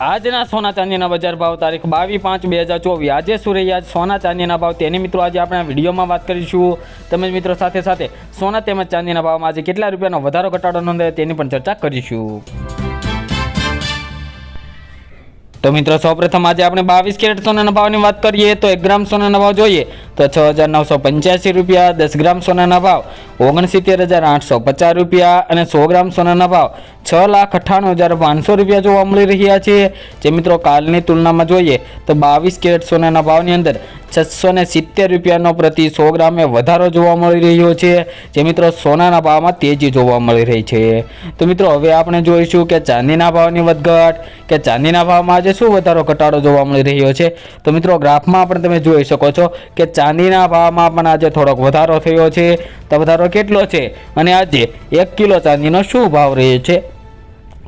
આજના સોના ચાંદીના બજાર ભાવ તારીખ બાવીસ પાંચ બે હજાર ચોવીસ. આજે શું રહ્યા સોના ચાંદીના ભાવ. તેની મિત્રો આજે આપણે વિડીયોમાં વાત કરીશું. તેમજ મિત્રો સાથે સાથે સોના તેમજ ચાંદીના ભાવમાં આજે કેટલા રૂપિયાનો વધારો ઘટાડો નોંધાય તેની પણ ચર્ચા કરીશું. તો મિત્રો, સૌપ્રથમ આજે આપણે બાવીસ કેરેટ સોનાના ભાવની વાત કરીએ તો એક ગ્રામ સોનાના ભાવ જોઈએ તો છ હજાર નવસો પંચ્યાસી રૂપિયા, દસ ગ્રામ સોનાના ભાવ ઓગણસિત્તેર હજાર આઠસો પચાસ રૂપિયા અને સો ગ્રામ સોનાના ભાવ છ લાખ અઠ્ઠાણું હજાર પાંચસો રૂપિયા જોવા મળી રહ્યા છે. જે મિત્રો કાલની તુલનામાં જોઈએ તો બાવીસ કેરેટ સોનાના ભાવની અંદર છસો ને સિત્તેર રૂપિયાનો પ્રતિ સો ગ્રામે વધારો જોવા મળી રહ્યો છે. જે મિત્રો સોનાના ભાવમાં તેજી જોવા મળી રહી છે. તો મિત્રો હવે આપણે જોઈશું કે ચાંદીના ભાવની વધઘટ કે ચાંદીના ભાવમાં આજે શું વધારો ઘટાડો જોવા મળી રહ્યો છે. તો મિત્રો ગ્રાફમાં પણ તમે જોઈ શકો છો કે ચાંદીના ભાવમાં પણ આજે થોડોક વધારો થયો છે. તો વધારો કેટલો છે? અને આજે એક કિલો ચાંદીનો શું ભાવ રહ્યો છે?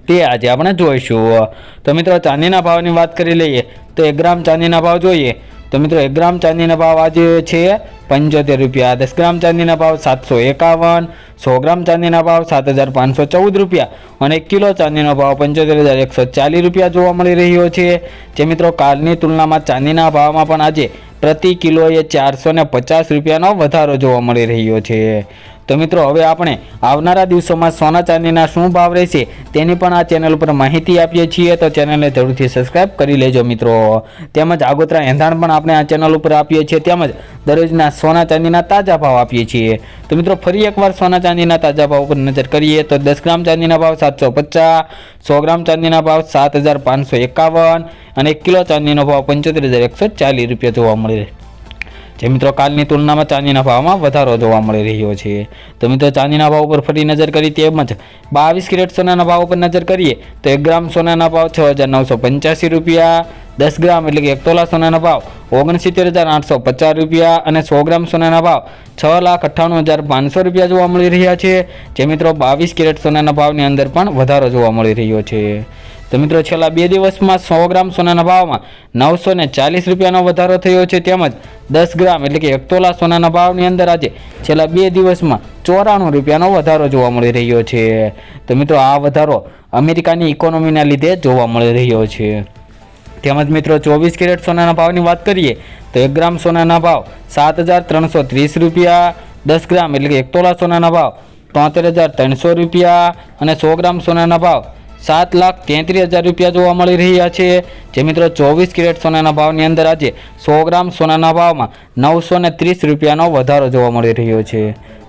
તે આજે આપણે જોઈશું. તો મિત્રો, ચાંદીના ભાવની વાત કરી લઈએ તો એક ગ્રામ ચાંદીના ભાવ જોઈએ. તો મિત્રો, એક ગ્રામ ચાંદીના ભાવ આજે છે પંચોતેર રૂપિયા. દસ ગ્રામ ચાંદીના ભાવ સાતસો એકાવન, સો ગ્રામ ચાંદીના ભાવ સાત હજાર પાંચસો ચૌદ રૂપિયા અને એક કિલો ચાંદીનો ભાવ પંચોતેર હજાર એકસો ચાલીસ રૂપિયા જોવા મળી રહ્યો છે. જે મિત્રો, કાલની તુલનામાં ચાંદીના ભાવમાં પણ આજે પ્રતિ કિલોએ ચારસો ને પચાસ રૂપિયાનો વધારો જોવા મળી રહ્યો છે. તો મિત્રો, હવે આપણે આવનારા દિવસોમાં સોના ચાંદીના શું ભાવ રહેશે તેની પણ આ ચેનલ ઉપર માહિતી આપીએ છીએ. તો ચેનલને જરૂરથી સબસ્ક્રાઇબ કરી લેજો મિત્રો. તેમજ આગોતરા એંધાણ પણ આપણે આ ચેનલ ઉપર આપીએ છીએ. તેમજ દરરોજના સોના ચાંદીના તાજા ભાવ આપીએ છીએ. તો મિત્રો, ફરી એકવાર સોના ચાંદીના તાજા ભાવ ઉપર નજર કરીએ તો દસ ગ્રામ ચાંદીના ભાવ સાતસો પચાસ, સો ગ્રામ ચાંદીના ભાવ સાત હજાર પાંચસો એકાવન અને કિલો ચાંદીનો ભાવ પંચોતેર હજાર એકસો ચાલીસ રૂપિયા જોવા મળી રહે. જે મિત્રો, કાલની તુલનામાં ચાંદીના ભાવમાં વધારો જોવા મળી રહ્યો છે. તો મિત્રો, ચાંદીના ભાવ ઉપર ફરી નજર કરી તેમજ બાવીસ કેરેટ સોનાના ભાવ ઉપર નજર કરીએ તો એક ગ્રામ સોનાના ભાવ છ હજાર નવસો પંચ્યાસી રૂપિયા, દસ ગ્રામ એટલે કે એક તોલા સોનાના ભાવ ઓગણસિત્તેર હજાર આઠસો પચાસ રૂપિયા અને સો ગ્રામ સોનાના ભાવ છ લાખ અઠ્ઠાણું હજાર પાંચસો રૂપિયા જોવા મળી રહ્યા છે. જે મિત્રો, બાવીસ કેરેટ સોનાના ભાવની અંદર પણ વધારો જોવા મળી રહ્યો છે. તો મિત્રો, છેલ્લા બે દિવસમાં સો ગ્રામ સોનાના ભાવમાં નવસો ને ચાલીસ રૂપિયાનો વધારો થયો છે. તેમજ દસ ગ્રામ એટલે કે એક તોલા સોનાના ભાવની અંદર આજે છેલ્લા બે દિવસમાં ચોરાણું રૂપિયાનો વધારો જોવા મળી રહ્યો છે. તો મિત્રો, આ વધારો અમેરિકાની ઇકોનોમીના લીધે જોવા મળી રહ્યો છે. તેમજ મિત્રો, ચોવીસ કેરેટ સોનાના ભાવની વાત કરીએ, તો એક ગ્રામ સોનાના ભાવ સાત હજાર ત્રણસો ત્રીસ રૂપિયા, દસ ગ્રામ એટલે કે એક તોલા સોનાના ભાવ તોતેર હજાર ત્રણસો રૂપિયા અને સો ગ્રામ સોનાના ભાવ સાત લાખ તેત્રીસ હજાર રૂપિયા જોવા મળી રહ્યા છે. જે મિત્રો ચોવીસ કેરેટ સોનાના ભાવની અંદર આજે સો ગ્રામ સોનાના ભાવમાં નવસો ને ત્રીસ રૂપિયાનો વધારો જોવા મળી રહ્યો છે.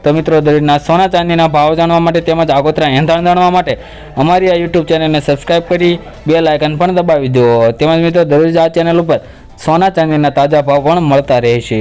તો મિત્રો દરેકના સોના ચાંદીના ભાવ જાણવા માટે તેમજ આગોતરા એંધાણ જાણવા માટે અમારી આ યુટ્યુબ ચેનલને સબસ્ક્રાઈબ કરી બે લાયકન પણ દબાવી દો. તેમજ મિત્રો દરરોજ આ ચેનલ ઉપર સોના ચાંદીના તાજા ભાવ પણ મળતા રહેશે.